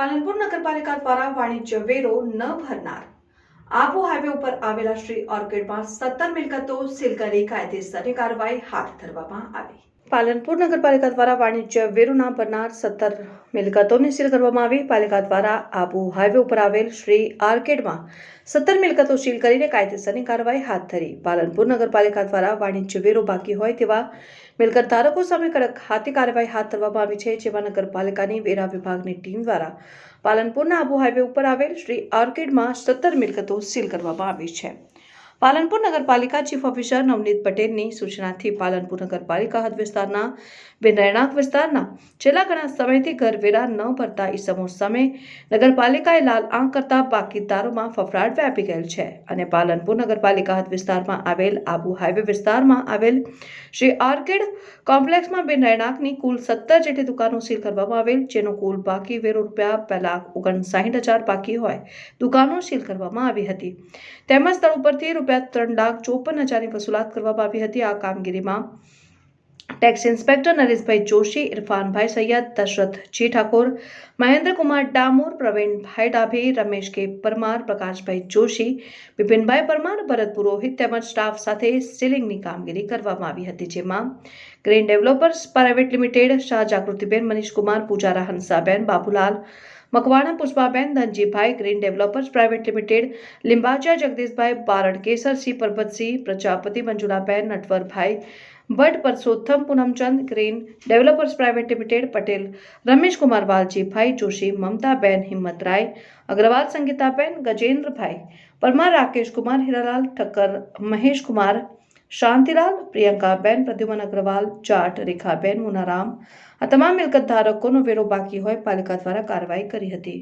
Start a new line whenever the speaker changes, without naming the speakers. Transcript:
પાલનપુર નગરપાલિકા દ્વારા વાણિજ્ય વેરો ન ભરનાર. આબુ હાઈવે ઉપર આવેલા શ્રી ઓર્કિડમાં સત્તર મિલકતો સીલ કરી કાયદેસરની કાર્યવાહી હાથ ધરવામાં આવી. પાલનપુર નગરપાલિકા દ્વારા વાણિજ્ય વેરુના ભરનાર સત્તર મિલકતોને સીલ કરવામાં આવી. પાલિકા દ્વારા આબુ હાઈવે ઉપર આવેલ શ્રી આર્કેડમાં સત્તર મિલકતો સીલ કરીને કાયદેસરની કાર્યવાહી હાથ ધરી. પાલનપુર નગરપાલિકા દ્વારા વાણિજ્ય વેરો બાકી હોય તેવા મિલકત ધારકો સામે કડક હાથે કાર્યવાહી હાથ ધરવામાં આવી છે, જેમાં નગરપાલિકાની વેરા વિભાગની ટીમ દ્વારા પાલનપુરના આબુ હાઈવે ઉપર આવેલ શ્રી આર્કેડમાં સત્તર મિલકતો સીલ કરવામાં આવી છે. પાલનપુર નગરપાલિકા ચીફ ઓફિસર નવનીત પટેલની સૂચનાથી પાલનપુર નગરપાલિકા હદ વિસ્તારના બે વિસ્તારના છેલ્લા ઘણા સમયથી ઘરવેરા ન ભરતા ઈસમો સામે નગરપાલિકાએ લાલ આંખ કરતા બાકીદારોમાં ફફડાટ વ્યાપી ગયેલ છે અને પાલનપુર નગરપાલિકા હદ વિસ્તારમાં આવેલ આબુ હાઈવે વિસ્તારમાં આવેલ શ્રી આર્કેડ કોમ્પ્લેક્સમાં બે રહેણાંકની કુલ સત્તર જેટલી દુકાનો સીલ કરવામાં આવેલ, જેનો કુલ બાકી વેરો રૂપિયા બે લાખ ઓગણસાઠ હજાર બાકી હોય, દુકાનો સીલ કરવામાં આવી હતી. તેમજ સ્થળ ઉપરથી રૂપિયા ત્રણ લાખ ચોપન હજારની વસૂલાત કરવામાં આવી હતી આ કામગીરીમાં. Tax inspector Nareshbhai Joshi, Irfanbhai Saiyad Dashrathji Thakor, Mahendrakumar Damor, Pravinbhai Dabhi, Ramesh K Parmar, Prakashbhai Joshi, બિપિનભાઈ Parmar, ભરત પુરોહિત તેમજ સ્ટાફ સાથે સીલિંગની કામગીરી કરવામાં આવી હતી, જેમાં green developers, private limited, Shah Jagrutiben, Manishkumar, Pujara Hansaben, Babulal Makwana Pushpaben, Dhanjibhai green developers private limited Limbachiya Jagdishbhai Barad Kesarsinh Parbatsinh, Prajapati Manjulaben Natvarbhai Bhatt, Parsottam Poonamchand green developers private limited Patel Rameshkumar Valjibhai, Joshi Mamtaben, Himmatrai Agarwal, Sangitaben, Gajendrabhai Parmar, Rakeshkumar, Hiralal Thakkar, Maheshkumar Shantilal Priyankaben Pradyuman Agarwal Jat Rekhaben Munaram આ તમામ મિલકત ધારકોનો વેરો બાકી હોય પાલિકા દ્વારા કાર્યવાહી કરી હતી.